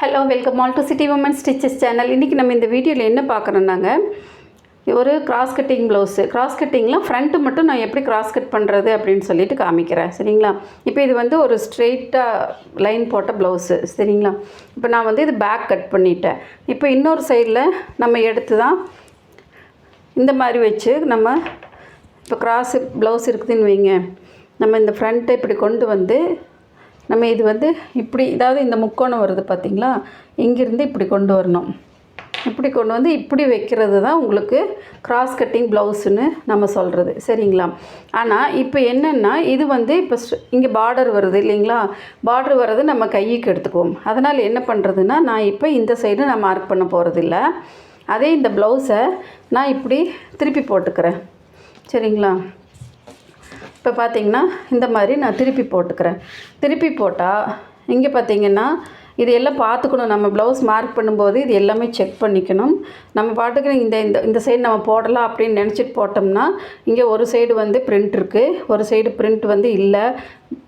Hello welcome all to city woman stitches channel இன்றைக்கி நம்ம இந்த வீடியோவில் என்ன பார்க்குறோன்னாங்க ஒரு கிராஸ் கட்டிங் ப்ளவுஸு கிராஸ் கட்டிங்லாம் ஃப்ரண்ட்டு மட்டும் நான் எப்படி கிராஸ் கட் பண்ணுறது அப்படின்னு சொல்லிட்டு காமிக்கிறேன். சரிங்களா? இப்போ இது வந்து ஒரு ஸ்ட்ரெயிட்டாக லைன் போட்ட ப்ளவுஸு சரிங்களா? இப்போ நான் வந்து இது பேக் கட் பண்ணிட்டேன். இப்போ இன்னொரு சைடில் நம்ம எடுத்து தான் இந்த மாதிரி வச்சு நம்ம இப்போ கிராஸு ப்ளவுஸ் இருக்குதுன்னு வைங்க. நம்ம இந்த ஃப்ரண்ட்டை இப்படி கொண்டு வந்து நம்ம இது வந்து இப்படி இதாவது இந்த முக்கோணம் வருது பார்த்திங்களா? இங்கேருந்து இப்படி கொண்டு வரணும். இப்படி கொண்டு வந்து இப்படி வைக்கிறது தான் உங்களுக்கு கிராஸ் கட்டிங் ப்ளவுஸுன்னு நம்ம சொல்கிறது சரிங்களா? ஆனால் இப்போ என்னென்னா இது வந்து இப்போ இங்கே பார்டர் வருது இல்லைங்களா? பார்டர் வர்றது நம்ம கைக்கு எடுத்துக்குவோம். அதனால் என்ன பண்ணுறதுன்னா நான் இப்போ இந்த சைடு நான் மார்க் பண்ண போகிறதில்ல அதே இந்த ப்ளவுஸை நான் இப்படி திருப்பி போட்டுக்கிறேன். சரிங்களா? இப்போ பார்த்தீங்கன்னா இந்த மாதிரி நான் திருப்பி போட்டுக்கிறேன். திருப்பி போட்டால் இங்கே பார்த்தீங்கன்னா இது எல்லாம் பார்த்துக்கணும். நம்ம ப்ளவுஸ் மார்க் பண்ணும்போது இது எல்லாமே செக் பண்ணிக்கணும். நம்ம பாட்டுக்கு இந்த இந்த இந்த சைடு நம்ம போடலாம் அப்படின்னு நினச்சிட்டு போட்டோம்னா இங்கே ஒரு சைடு வந்து பிரிண்ட் இருக்குது ஒரு சைடு பிரிண்ட் வந்து இல்லை.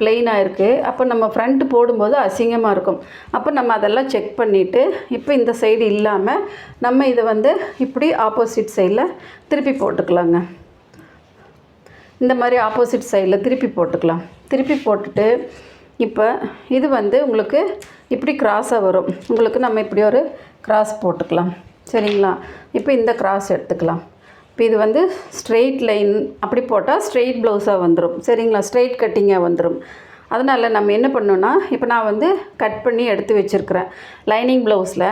பிளெயினாக இருக்குது அப்போ நம்ம ஃப்ரண்ட் போடும்போது அசிங்கமாக இருக்கும். அப்போ நம்ம அதெல்லாம் செக் பண்ணிவிட்டு இப்போ இந்த சைடு இல்லாமல் நம்ம இதை வந்து இப்படி ஆப்போசிட் சைடில் திருப்பி போட்டுக்கலாங்க. இந்த மாதிரி ஆப்போசிட் சைடில் திருப்பி போட்டுக்கலாம். திருப்பி போட்டுட்டு இப்போ இது வந்து உங்களுக்கு இப்படி கிராஸாக வரும். உங்களுக்கு நம்ம இப்படி ஒரு கிராஸ் போட்டுக்கலாம். சரிங்களா? இப்போ இந்த கிராஸ் எடுத்துக்கலாம். இப்போ இது வந்து ஸ்ட்ரெயிட் லைன் அப்படி போட்டால் ஸ்ட்ரெயிட் ப்ளவுஸாக வந்துடும் சரிங்களா? ஸ்ட்ரெயிட் கட்டிங்காக வந்துடும் அதனால் நம்ம என்ன பண்ணோன்னா இப்போ நான் வந்து கட் பண்ணி எடுத்து வச்சுருக்கிறேன். லைனிங் ப்ளவுஸில்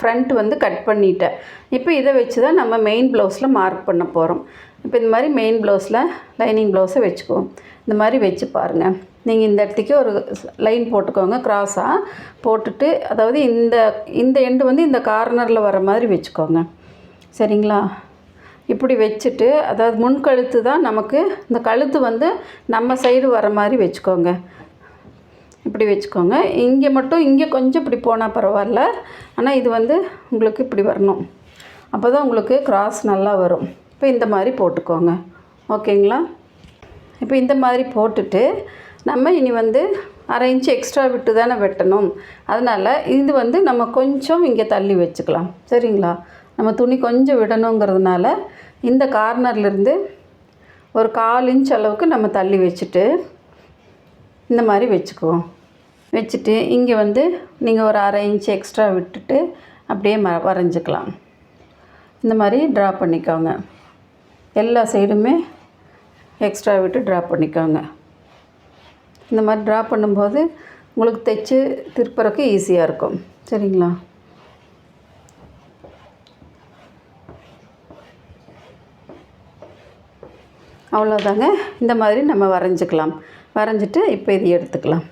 ஃப்ரண்ட் வந்து கட் பண்ணிட்டேன். இப்போ இதை வச்சு தான் நம்ம மெயின் ப்ளவுஸில் மார்க் பண்ண போகிறோம் இப்போ இந்த மாதிரி மெயின் ப்ளவுஸில் லைனிங் ப்ளவுஸை வச்சுக்குவோம். இந்த மாதிரி வச்சு பாருங்கள் நீங்கள் இந்த இடத்துக்கு ஒரு லைன் போட்டுக்கோங்க. க்ராஸாக போட்டுட்டு அதாவது இந்த இந்த எண்டு வந்து இந்த கார்னரில் வர மாதிரி வச்சுக்கோங்க. சரிங்களா? இப்படி வச்சுட்டு அதாவது முன் கழுத்து தான் நமக்கு இந்த கழுத்து வந்து நம்ம சைடு வர மாதிரி வச்சுக்கோங்க. இப்படி வச்சுக்கோங்க. இங்கே மட்டும் இங்கே கொஞ்சம் இப்படி போனால் பரவாயில்ல. ஆனால் இது வந்து உங்களுக்கு இப்படி வரணும். அப்போ தான் உங்களுக்கு கிராஸ் நல்லா வரும். இப்போ இந்த மாதிரி போட்டுக்கோங்க. ஓகேங்களா? இப்போ இந்த மாதிரி போட்டுட்டு நம்ம இனி வந்து அரை இன்ச்சு எக்ஸ்ட்ரா விட்டு தானே வெட்டணும். அதனால் இது வந்து நம்ம கொஞ்சம் இங்கே தள்ளி வச்சுக்கலாம். சரிங்களா? நம்ம துணி கொஞ்சம் விடணுங்கிறதுனால இந்த கார்னர்லேருந்து ஒரு கால் இன்ச் அளவுக்கு நம்ம தள்ளி வச்சுட்டு இந்த மாதிரி வச்சுக்குவோம். வச்சுட்டு இங்கே வந்து நீங்கள் ஒரு அரை இன்ச் எக்ஸ்ட்ரா விட்டுட்டு அப்படியே ம வரைஞ்சிக்கலாம். இந்த மாதிரி ட்ரா பண்ணிக்கோங்க. எல்லா சைடுமே எக்ஸ்ட்ரா விட்டு ட்ரா பண்ணிக்கோங்க. இந்த மாதிரி ட்ரா பண்ணும்போது உங்களுக்கு தைச்சு திருப்புறக்கு ஈஸியாக இருக்கும். சரிங்களா? அவ்வளோதாங்க இந்த மாதிரி நம்ம வரைஞ்சிக்கலாம். வரைஞ்சிட்டு இப்போ இது எடுத்துக்கலாம்.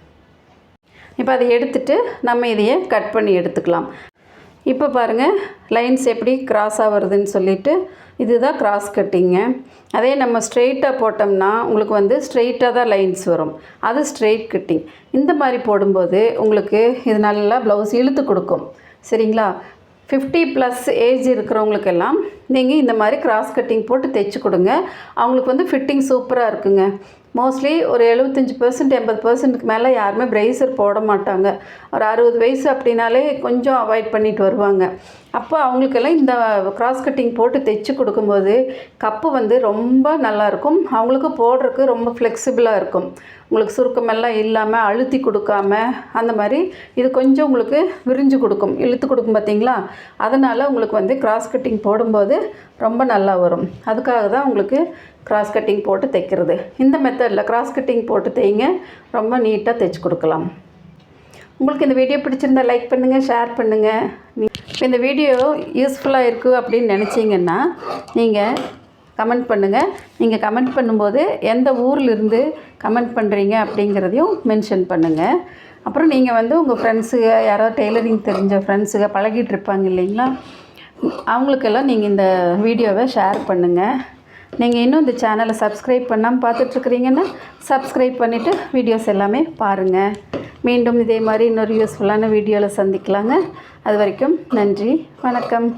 இப்போ அதை எடுத்துட்டு நம்ம இதையே கட் பண்ணி எடுத்துக்கலாம். இப்போ பாருங்கள் லைன்ஸ் எப்படி கிராஸ் வருதுன்னு சொல்லிட்டு இதுதான் கிராஸ் கட்டிங்க அதே நம்ம ஸ்ட்ரெயிட்டாக போட்டோம்னா உங்களுக்கு வந்து ஸ்ட்ரெயிட்டாக தான் லைன்ஸ் வரும். அது ஸ்ட்ரெயிட் கட்டிங் இந்த மாதிரி போடும்போது உங்களுக்கு இது நல்லா ப்ளவுஸ் இழுத்து கொடுக்கும். சரிங்களா? ஃபிஃப்டி ப்ளஸ் ஏஜ் இருக்கிறவங்களுக்கெல்லாம் நீங்கள் இந்த மாதிரி கிராஸ் கட்டிங் போட்டு தைச்சி கொடுங்க. அவங்களுக்கு வந்து ஃபிட்டிங் சூப்பராக இருக்குங்க. மோஸ்ட்லி ஒரு எழுபத்தஞ்சி பர்சன்ட் எண்பது பர்சன்ட்டுக்கு மேலே யாருமே ப்ரைசர் போட மாட்டாங்க. ஒரு அறுபது வயசு அப்படின்னாலே கொஞ்சம் அவாய்ட் பண்ணிட்டு வருவாங்க. அப்போ அவங்களுக்கெல்லாம் இந்த கிராஸ் கட்டிங் போட்டு தைச்சி கொடுக்கும்போது கப்பு வந்து ரொம்ப நல்லாயிருக்கும் அவங்களுக்கு போடுறதுக்கு ரொம்ப ஃப்ளெக்சிபிளாக இருக்கும். உங்களுக்கு சுருக்கமெல்லாம் இல்லாமல் அழுத்தி கொடுக்காம அந்த மாதிரி இது கொஞ்சம் உங்களுக்கு விரிஞ்சு கொடுக்கும். இழுத்து கொடுக்கும் பார்த்தீங்களா அதனால் உங்களுக்கு வந்து கிராஸ் கட்டிங் போடும்போது ரொம்ப நல்லா வரும். அதுக்காக தான் உங்களுக்கு கிராஸ் கட்டிங் போட்டு தைக்கிறது. இந்த மெத்தடில் கிராஸ் கட்டிங் போட்டு தைங்க ரொம்ப நீட்டாக தைச்சி கொடுக்கலாம். உங்களுக்கு இந்த வீடியோ பிடிச்சிருந்தா லைக் பண்ணுங்கள் ஷேர் பண்ணுங்கள் இப்போ இந்த வீடியோ யூஸ்ஃபுல்லாக இருக்குது அப்படின்னு நினச்சிங்கன்னா நீங்கள் கமெண்ட் பண்ணுங்கள் நீங்கள் கமெண்ட் பண்ணும்போது எந்த ஊர்லேருந்து கமெண்ட் பண்ணுறீங்க அப்படிங்கிறதையும் மென்ஷன் பண்ணுங்கள் அப்புறம் நீங்கள் வந்து உங்கள் ஃப்ரெண்ட்ஸுக யாரோ டெய்லரிங் தெரிஞ்ச ஃப்ரெண்ட்ஸுக பழகிட்டு இருப்பாங்க இல்லைங்களா? அவங்களுக்கெல்லாம் நீங்கள் இந்த வீடியோவை ஷேர் பண்ணுங்கள் நீங்கள் இன்னும் இந்த சேனலை சப்ஸ்கிரைப் பண்ணாமல் பார்த்துட்ருக்குறீங்கன்னா சப்ஸ்கிரைப் பண்ணிவிட்டு வீடியோஸ் எல்லாமே பாருங்கள் மீண்டும் இதே மாதிரி இன்னொரு யூஸ்ஃபுல்லான வீடியோவில் சந்திக்கலாங்க. அது வரைக்கும் நன்றி வணக்கம்.